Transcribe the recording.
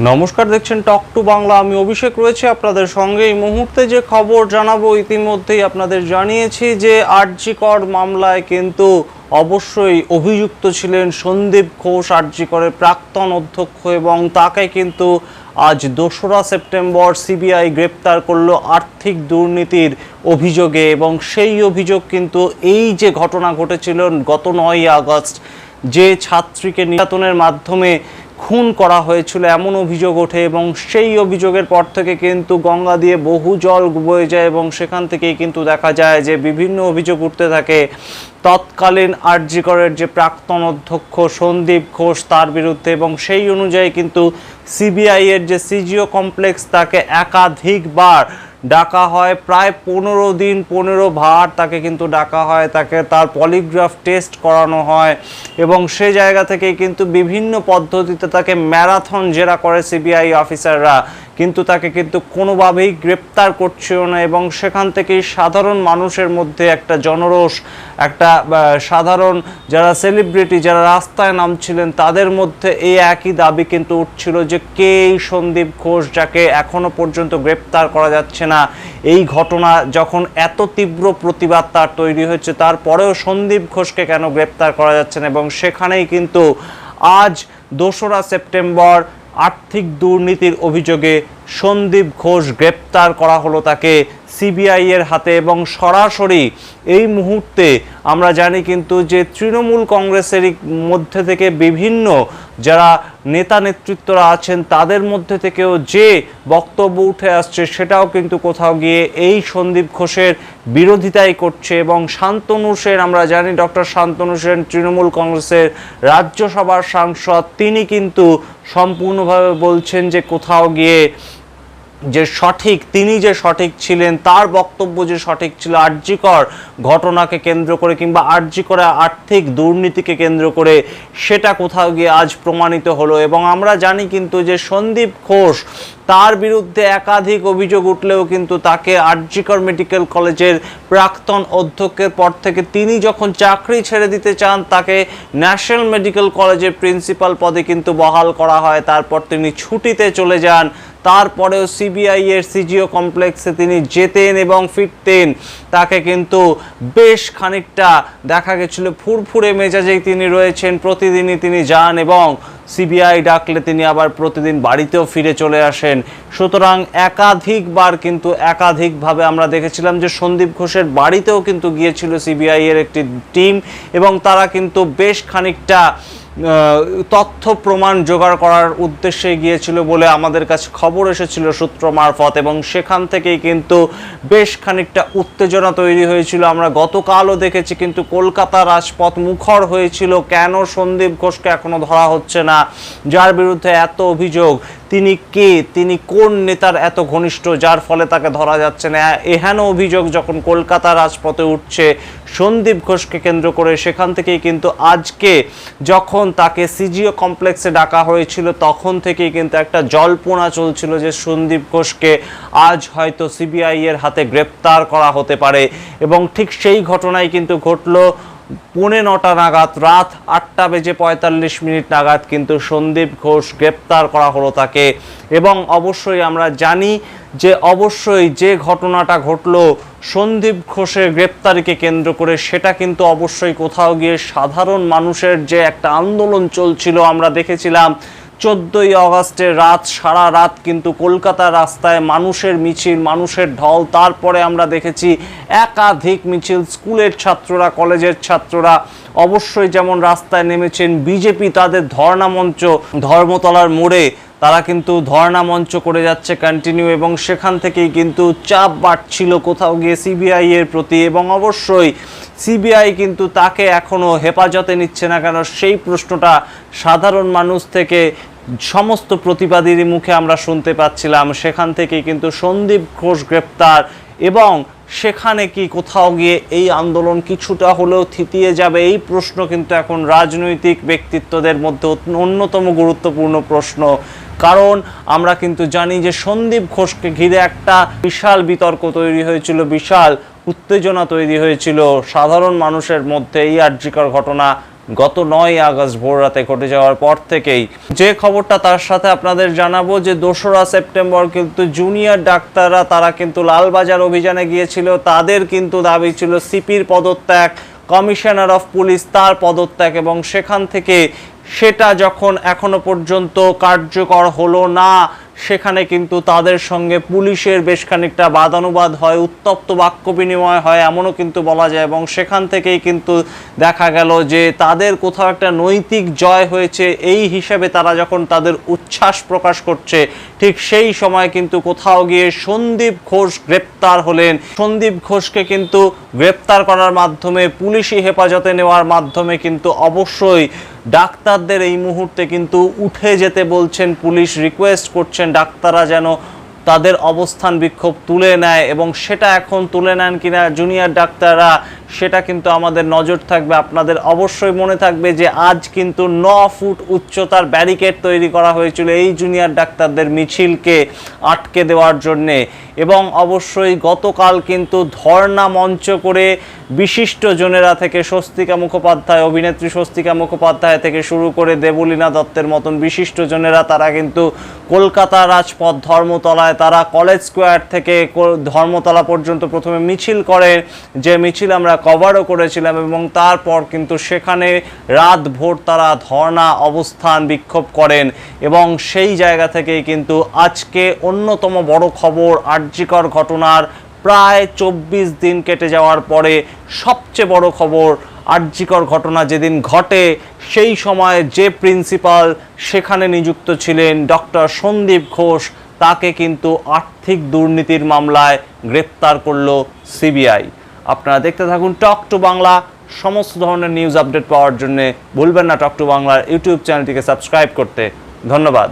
নমস্কার, দেখছেন talk to Bangla আমি অভিষেক রয়েছে আপনাদের সঙ্গে। এই মুহূর্তে যে খবর জানাব, ইতিমধ্যেই আপনাদের জানিয়েছি যে আরজিকর মামলায় কিন্তু অবশ্যই অভিযুক্ত ছিলেন সন্দীপ ঘোষ, আরজিকরের প্রাক্তন অধ্যক্ষ, এবং তাকে কিন্তু আজ দোসরা সেপ্টেম্বর সিবিআই গ্রেপ্তার করল আর্থিক দুর্নীতির অভিযোগে, এবং সেই অভিযোগ কিন্তু এই যে ঘটনা ঘটেছিল গত নয় আগস্ট, যে ছাত্রীকে নির্যাতনের মাধ্যমে খুন করা হয়েছিল, এমন অভিযোগ ওঠে এবং সেই অভিযোগের পর থেকে কিন্তু গঙ্গা দিয়ে বহু জল বয়ে যায় এবং সেখান থেকেই কিন্তু দেখা যায় যে বিভিন্ন অভিযোগ উঠতে থাকে। তৎকালীন আরজিকরের যে প্রাক্তন অধ্যক্ষ সন্দীপ ঘোষ তার বিরুদ্ধে এবং সেই অনুযায়ী কিন্তু সিবিআইয়ের যে সিজিও কমপ্লেক্স তাকে একাধিকবার ডাকা হয় প্রায় পনেরো দিন, পনেরো ভার তাকে কিন্তু ডাকা হয়, তাকে তার পলিগ্রাফ টেস্ট করানো হয় এবং সে জায়গা থেকে কিন্তু বিভিন্ন পদ্ধতিতে তাকে ম্যারাথন জেরা করে সিবিআই অফিসাররা। কিন্তু তাকে কিন্তু কোনোভাবেই গ্রেপ্তার করছিল না এবং সেখান থেকেই সাধারণ মানুষের মধ্যে একটা জনরোষ, একটা সাধারণ যারা সেলিব্রিটি যারা রাস্তায় নামছিলেন, তাদের মধ্যে এই একই দাবি কিন্তু উঠছিল যে কে এই সন্দীপ ঘোষ যাকে এখনও পর্যন্ত গ্রেপ্তার করা যাচ্ছে না। এই ঘটনা যখন এত তীব্র প্রতিবাদ তার তৈরি হয়েছে, তারপরেও সন্দীপ ঘোষকে কেন গ্রেপ্তার করা যাচ্ছে না? এবং সেখানেই কিন্তু আজ দোসরা সেপ্টেম্বর আর্থিক দুর্নীতির অভিযোগে সন্দীপ ঘোষ গ্রেপ্তার করা হলো তাকে। সিবিআই এর হাতে এবং সরাসরি এই মুহূর্তে আমরা জানি কিন্তু যে তৃণমূল কংগ্রেসেরই মধ্যে থেকে বিভিন্ন যারা নেতা নেতৃত্বরা আছেন তাদের মধ্যে থেকেও যে বক্তব্য উঠে আসছে সেটাও কিন্তু কোথাও গিয়ে এই সন্দীপ ঘোষের বিরোধিতাই করছে এবং শান্তনু সেন, আমরা জানি ডক্টর শান্তনু সেন তৃণমূল কংগ্রেসের রাজ্যসভার সাংসদ, তিনি কিন্তু সম্পূর্ণভাবে বলছেন যে কোথাও গিয়ে যে সঠিক, তিনি যে সঠিক ছিলেন, তার বক্তব্য যে সঠিক ছিল আর্যিকর ঘটনাকে কেন্দ্র করে কিংবা আর্যিকরে আর্থিক দুর্নীতিকে কেন্দ্র করে সেটা কোথাও গিয়ে আজ প্রমাণিত হলো। এবং আমরা জানি কিন্তু যে সন্দীপ ঘোষ তার বিরুদ্ধে একাধিক অভিযোগ উঠলেও কিন্তু তাকে আরজিকর মেডিকেল কলেজের প্রাক্তন অধ্যক্ষের পর থেকে তিনি যখন চাকরি ছেড়ে দিতে চান, তাকে ন্যাশনাল মেডিকেল কলেজের প্রিন্সিপাল পদে কিন্তু বহাল করা হয়। তারপর তিনি ছুটিতে চলে যান। তারপরেও সিবিআই এর সিজিও কমপ্লেক্সে তিনি যেতেন এবং ফিরতেন। তাকে কিন্তু বেশ খানিকটা দেখা গেছিল, ফুরফুরে মেজাজেই তিনি রয়েছেন। প্রতিদিনই তিনি যান এবং সিবিআই ডাকলে তিনি আবার প্রতিদিন বাড়িতেও ফিরে চলে আসেন। সুতরাং একাধিকবার কিন্তু একাধিকভাবে আমরা দেখেছিলাম যে সন্দীপ ঘোষের বাড়িতেও কিন্তু গিয়েছিল সিবিআই এর একটি টিম এবং তারা কিন্তু বেশ খানিকটা তথ্য প্রমাণ জোগাড় করার উদ্দেশ্যে গিয়েছিল বলে আমাদের কাছে খবর এসেছিল সূত্র মারফত এবং সেখান থেকেই কিন্তু বেশ খানিকটা উত্তেজনা তৈরি হয়েছিল। আমরা গতকালও দেখেছি কিন্তু কলকাতা রাজপথ মুখর হয়েছিল। কেন সন্দীপ ঘোষকে এখনও ধরা হচ্ছে না? যার বিরুদ্ধে এত অভিযোগ তিনি কে? তিনি কোন নেতার এত ঘনিষ্ঠ? যার ফলে তাকে ধরা যাচ্ছে না। এহেন অভিযোগ যখন কলকাতা রাজপথে উঠছে, সন্দীপ ঘোষকে কেন্দ্র করে, সেখান থেকেই কিন্তু আজকে যখন তাকে সিজিও কমপ্লেক্সে ডাকা হয়েছিল, তখন থেকেই কিন্তু একটা জল্পনা চলছিল যে সন্দীপ ঘোষকে আজ হয়তো সিবিআই এর হাতে গ্রেপ্তার করা হতে পারে। এবং ঠিক সেই ঘটনাই কিন্তু ঘটলো পৌনে নটা নাগাদ, রাত আটটা বেজে পঁয়তাল্লিশ মিনিট নাগাদ কিন্তু সন্দীপ ঘোষ গ্রেপ্তার করা হলো তাকে। এবং অবশ্যই আমরা জানি যে অবশ্যই যে ঘটনাটা ঘটলো, সন্দীপ ঘোষের গ্রেপ্তারিকে কেন্দ্র করে সেটা কিন্তু অবশ্যই কোথাও গিয়ে সাধারণ মানুষের যে একটা আন্দোলন চলছিল, আমরা দেখেছিলাম। চোদ্দই অগস্টের রাত, সারা রাত কিন্তু কলকাতার রাস্তায় মানুষের মিছিল, মানুষের ঢল। তারপরে আমরা দেখেছি একাধিক মিছিল, স্কুলের ছাত্ররা, কলেজের ছাত্ররা। অবশ্যই যেমন রাস্তায় নেমেছেন বিজেপি, তাদের ধর্ণা মঞ্চ, ধর্মতলার মোড়ে তারা কিন্তু ধর্ণা মঞ্চ করে যাচ্ছে কন্টিনিউ এবং সেখান থেকেই কিন্তু চাপ বাড়ছিল কোথাও গিয়ে সিবিআই এর প্রতি এবং অবশ্যই সিবিআই কিন্তু তাকে এখনও হেফাজতে নিচ্ছে না কেন? সেই প্রশ্নটা সাধারণ মানুষ থেকে সমস্ত প্রতিবাদীর মুখে আমরা শুনতে পাচ্ছিলাম। সেখান থেকে কিন্তু সন্দীপ ঘোষ গ্রেপ্তার এবং সেখানে কি কোথাও গিয়ে এই আন্দোলন কিছুটা হলেও থিতিয়ে যাবে, এই প্রশ্ন কিন্তু এখন রাজনৈতিক ব্যক্তিত্বদের মধ্যে অন্যতম গুরুত্বপূর্ণ প্রশ্ন। কারণ আমরা কিন্তু জানি যে সন্দীপ ঘোষকে ঘিরে একটা বিশাল বিতর্ক তৈরি হয়েছিল, বিশাল উত্তেজনা তৈরি হয়েছিল সাধারণ মানুষের মধ্যে এই আর্যিকর ঘটনা। গত নয় আগস্ট ভোর রাতে ঘটে যাওয়ার পর থেকেই যে খবরটা তার সাথে আপনাদের জানাব যে দোসরা সেপ্টেম্বর কিন্তু জুনিয়র ডাক্তাররা, তারা কিন্তু লালবাজার অভিযানে গিয়েছিল। তাদের কিন্তু দাবি ছিল সিপির পদত্যাগ, কমিশনার অফ পুলিশ তার পদত্যাগ এবং সেখান থেকে সেটা যখন এখনও পর্যন্ত কার্যকর হলো না সেখানে কিন্তু তাদের সঙ্গে পুলিশের বেশ খানিকটা বাদানুবাদ হয়, উত্তপ্ত বাক্য বিনিময় হয়, এমনও কিন্তু বলা যায় এবং সেখান থেকেই কিন্তু দেখা গেল যে তাদের কোথাও একটা নৈতিক জয় হয়েছে। এই হিসাবে তারা যখন তাদের উচ্ছ্বাস প্রকাশ করছে, ঠিক সেই সময় কিন্তু কোথাও গিয়ে সন্দীপ ঘোষ গ্রেপ্তার হলেন। সন্দীপ ঘোষকে কিন্তু গ্রেপ্তার করার মাধ্যমে, পুলিশি হেফাজতে নেওয়ার মাধ্যমে কিন্তু অবশ্যই ডাক্তারদের এই মুহূর্তে কিন্তু উঠে যেতে বলছেন, পুলিশ রিকোয়েস্ট করছেন, ডাক্তাররা যেন তাদের অবস্থান বিক্ষোভ তুলে নেয় এবং সেটা এখন তুলে নেন কিনা জুনিয়র ডাক্তাররা সেটা কিন্তু আমাদের নজর থাকবে, আপনাদের অবশ্যই মনে থাকবে যে আজ কিন্তু ন ফুট উচ্চতার ব্যারিকেড তৈরি করা হয়েছিল এই জুনিয়র ডাক্তারদের মিছিলকে আটকে দেওয়ার জন্যে। এবং অবশ্যই গতকাল কিন্তু ধর্ণা মঞ্চ করে বিশিষ্ট জনেরা থেকে স্বস্তিকা মুখোপাধ্যায়, অভিনেত্রী স্বস্তিকা মুখোপাধ্যায় থেকে শুরু করে দেবলীনা দত্তের মতন বিশিষ্ট জনেরা, তারা কিন্তু কলকাতা রাজপথ ধর্মতলায়, তারা কলেজ স্কোয়ার থেকে ধর্মতলা পর্যন্ত প্রথমে মিছিল করে। যে মিছিল আমরা কভারও করেছিলাম এবং তারপর কিন্তু সেখানে রাত ভোর তারা ধর্ণা অবস্থান বিক্ষোভ করেন এবং সেই জায়গা থেকেই কিন্তু আজকে অন্যতম বড় খবর আর্যিকর ঘটনার প্রায় চব্বিশ দিন কেটে যাওয়ার পরে সবচেয়ে বড় খবর আর্যিকর ঘটনা যেদিন ঘটে, সেই সময় যে প্রিন্সিপাল সেখানে নিযুক্ত ছিলেন ডক্টর সন্দীপ ঘোষ, তাকে কিন্তু আর্থিক দুর্নীতির মামলায় গ্রেপ্তার করল সিবিআই। আপনারা দেখতে থাকুন টক টু বাংলা, সমস্ত ধরনের নিউজ আপডেট পাওয়ার জন্য ভুলবেন না টক টু বাংলার ইউটিউব চ্যানেলটিকে সাবস্ক্রাইব করতে। ধন্যবাদ।